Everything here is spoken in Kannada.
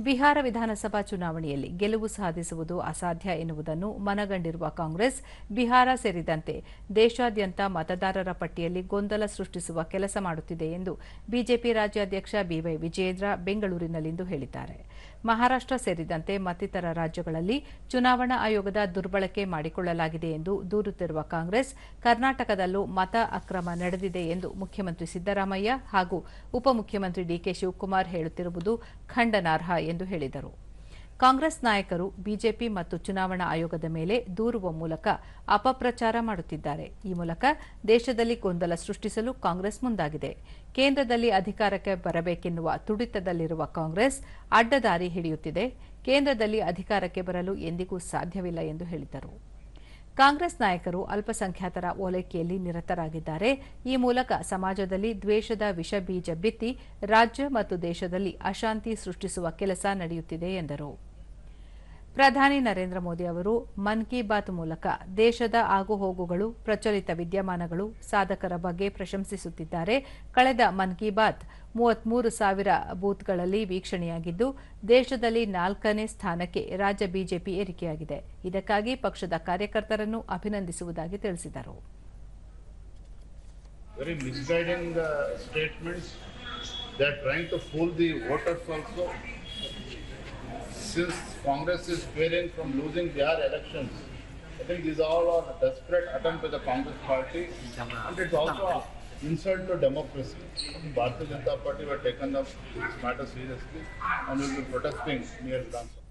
ಬಿಹಾರ ವಿಧಾನಸಭಾ ಚುನಾವಣೆಯಲ್ಲಿ ಗೆಲುವು ಸಾಧಿಸುವುದು ಅಸಾಧ್ಯ ಎನ್ನುವುದನ್ನು ಮನಗಂಡಿರುವ ಕಾಂಗ್ರೆಸ್, ಬಿಹಾರ ಸೇರಿದಂತೆ ದೇಶಾದ್ಯಂತ ಮತದಾರರ ಪಟ್ಟಿಯಲ್ಲಿ ಗೊಂದಲ ಸೃಷ್ಟಿಸುವ ಕೆಲಸ ಮಾಡುತ್ತಿದೆ ಎಂದು ಬಿಜೆಪಿ ರಾಜ್ಯಾಧ್ಯಕ್ಷ ಬಿವೈ ವಿಜಯೇಂದ್ರ ಬೆಂಗಳೂರಿನಲ್ಲಿಂದು ಹೇಳಿದ್ದಾರೆ. ಮಹಾರಾಷ್ಟ್ರ ಸೇರಿದಂತೆ ಮತ್ತಿತರ ರಾಜ್ಯಗಳಲ್ಲಿ ಚುನಾವಣಾ ಆಯೋಗದ ದುರ್ಬಳಕೆ ಮಾಡಿಕೊಳ್ಳಲಾಗಿದೆ ಎಂದು ದೂರುತ್ತಿರುವ ಕಾಂಗ್ರೆಸ್, ಕರ್ನಾಟಕದಲ್ಲೂ ಮತ ಅಕ್ರಮ ನಡೆದಿದೆ ಎಂದು ಮುಖ್ಯಮಂತ್ರಿ ಸಿದ್ದರಾಮಯ್ಯ ಹಾಗೂ ಉಪಮುಖ್ಯಮಂತ್ರಿ ಡಿಕೆ ಶಿವಕುಮಾರ್ ಹೇಳುತ್ತಿರುವುದು ಖಂಡನಾರ್ಹ ಎಂದು ಹೇಳಿದರು. ಕಾಂಗ್ರೆಸ್ ನಾಯಕರು, ಬಿಜೆಪಿ ಮತ್ತು ಚುನಾವಣಾ ಆಯೋಗದ ಮೇಲೆ ದೂರುವ ಮೂಲಕ ಅಪಪ್ರಚಾರ ಮಾಡುತ್ತಿದ್ದಾರೆ. ಈ ಮೂಲಕ ದೇಶದಲ್ಲಿ ಗೊಂದಲ ಸೃಷ್ಟಿಸಲು ಕಾಂಗ್ರೆಸ್ ಮುಂದಾಗಿದೆ. ಕೇಂದ್ರದಲ್ಲಿ ಅಧಿಕಾರಕ್ಕೆ ಬರಬೇಕೆನ್ನುವ ತುಡಿತದಲ್ಲಿರುವ ಕಾಂಗ್ರೆಸ್ ಅಡ್ಡದಾರಿ ಹಿಡಿಯುತ್ತಿದೆ. ಕೇಂದ್ರದಲ್ಲಿ ಅಧಿಕಾರಕ್ಕೆ ಬರಲು ಎಂದಿಗೂ ಸಾಧ್ಯವಿಲ್ಲ ಎಂದು ಹೇಳಿದರು. ಕಾಂಗ್ರೆಸ್ ನಾಯಕರು ಅಲ್ಪಸಂಖ್ಯಾತರ ಓಲೈಕೆಯಲ್ಲಿ ನಿರತರಾಗಿದ್ದಾರೆ. ಈ ಮೂಲಕ ಸಮಾಜದಲ್ಲಿ ದ್ವೇಷದ ವಿಷ ಬೀಜ ಬಿತ್ತಿ ರಾಜ್ಯ ಮತ್ತು ದೇಶದಲ್ಲಿ ಅಶಾಂತಿ ಸೃಷ್ಟಿಸುವ ಕೆಲಸ ನಡೆಯುತ್ತಿದೆ ಎಂದರು. ಪ್ರಧಾನಿ ನರೇಂದ್ರ ಮೋದಿ ಅವರು ಮನ್ ಕಿ ಬಾತ್ ಮೂಲಕ ದೇಶದ ಆಗುಹೋಗುಗಳು ಪ್ರಚಲಿತ ವಿದ್ಯಮಾನಗಳು ಸಾಧಕರ ಬಗ್ಗೆ ಪ್ರಶಂಸಿಸುತ್ತಿದ್ದಾರೆ. ಕಳೆದ ಮನ್ ಕಿ ಬಾತ್ ಮೂವತ್ಮೂರು ಸಾವಿರ ಬೂತ್ಗಳಲ್ಲಿ ವೀಕ್ಷಣೆಯಾಗಿದ್ದು ದೇಶದಲ್ಲಿ ನಾಲ್ಕನೇ ಸ್ಥಾನಕ್ಕೆ ರಾಜ್ಯ ಬಿಜೆಪಿ ಏರಿಕೆಯಾಗಿದೆ. ಇದಕ್ಕಾಗಿ ಪಕ್ಷದ ಕಾರ್ಯಕರ್ತರನ್ನು ಅಭಿನಂದಿಸುವುದಾಗಿ ತಿಳಿಸಿದರು. Very uh, statements. Since Congress is fearing from losing Bihar elections, I think these all are a desperate attempt by the Congress party, and it's also an insult to democracy. Bharatiya Janata Party were taken up this matter seriously, and will be protesting near Sabha.